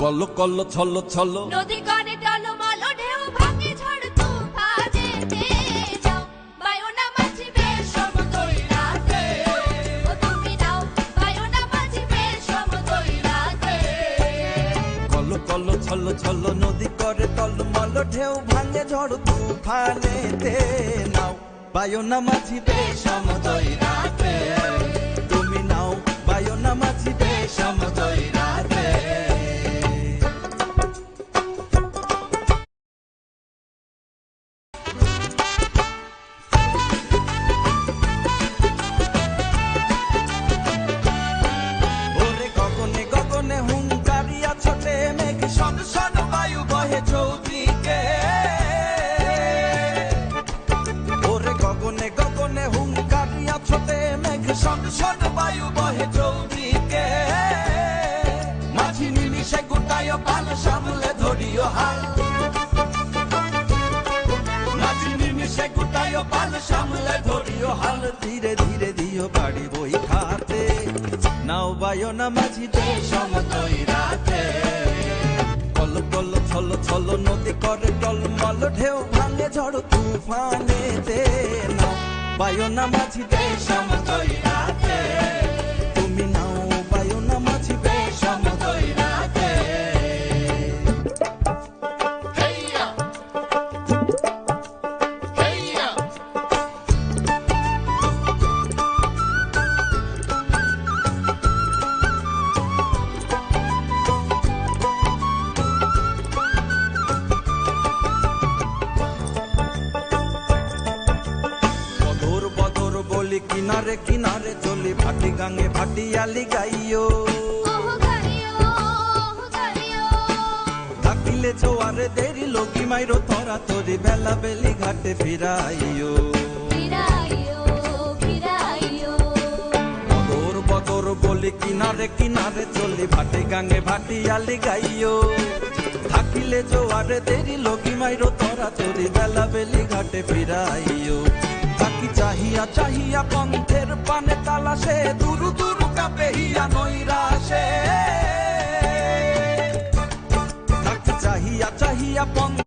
Call call ছল ছল। নদী ছল নদী করে টলমল ঢেউ ভাঙে ঝড় তুফানেতে নাও বায়ো না মাঝি বেশ সমতয় রাতে তুমি নাও বায়ো না মাঝি বেশ সমুদয় ধীরে ধীরে দিও বাড়ি বই খাতে নাও বায়ো না মাঝি তো সমতই রাতে। কল কল ছল ছল নদী করে টলমল, ঢেউ ভাঙে ঝড় তুফানে নাও বায়ো না মাঝি তো সমতই রাতে। বলি কিনারে কিনারে চলি ভাটি গাঙে ভাটিয়ালি গাইও থাকিলে জোয়ারে দেরি লগি মাইরো ধরা তরি বেলা বেলি ঘাটে ফিরাইও বদর বদর বলি কিনারে কিনারে চলি ভাটি গাঙে ভাটিয়ালি গাইও থাকিলে জোয়ারে দেরি লগি মাইরো ধরা তরি বেলা বেলি ঘাটে ফিরাইও তাকি চাহিয়া চাহিয়া পন্থের পানে তালাশে, দুরু দুরু কাপে হিয়া নৈরাশে। তাকি চাহিয়া চাহিয়া পন্থ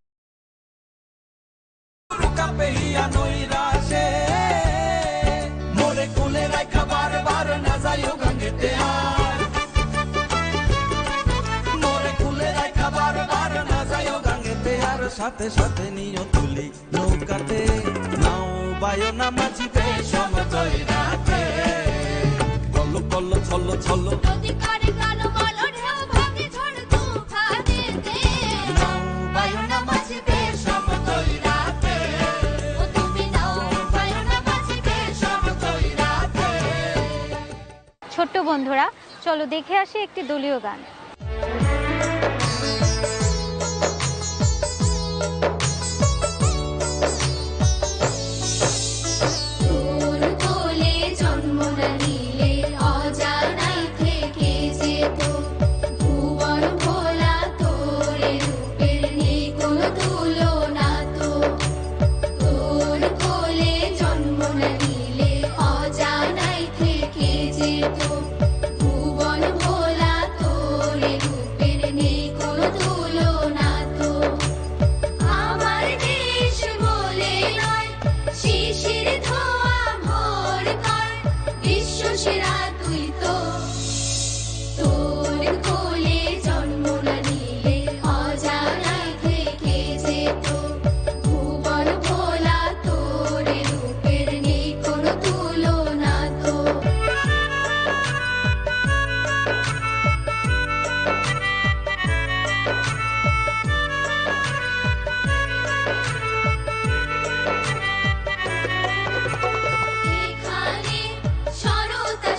সাথে সাথে নিও তুলি নৌকাতে। বায়ো না মাঝিতে সমতয় রাতে। কল কল ছল ছোট্ট বন্ধুরা চলো দেখে আসি একটি দলীয় গান।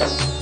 Gracias.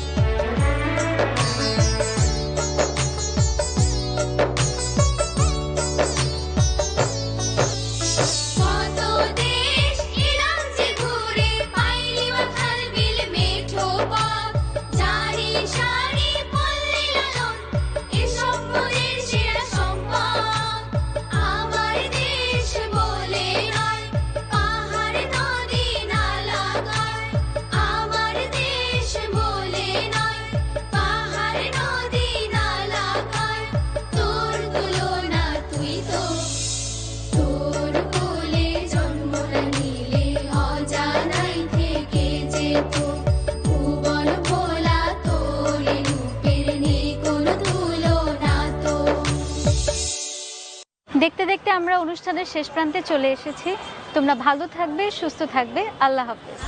দেখতে দেখতে আমরা অনুষ্ঠানের শেষ প্রান্তে চলে এসেছি। তোমরা ভালো থাকবে, সুস্থ থাকবে। আল্লাহ হাফেজ।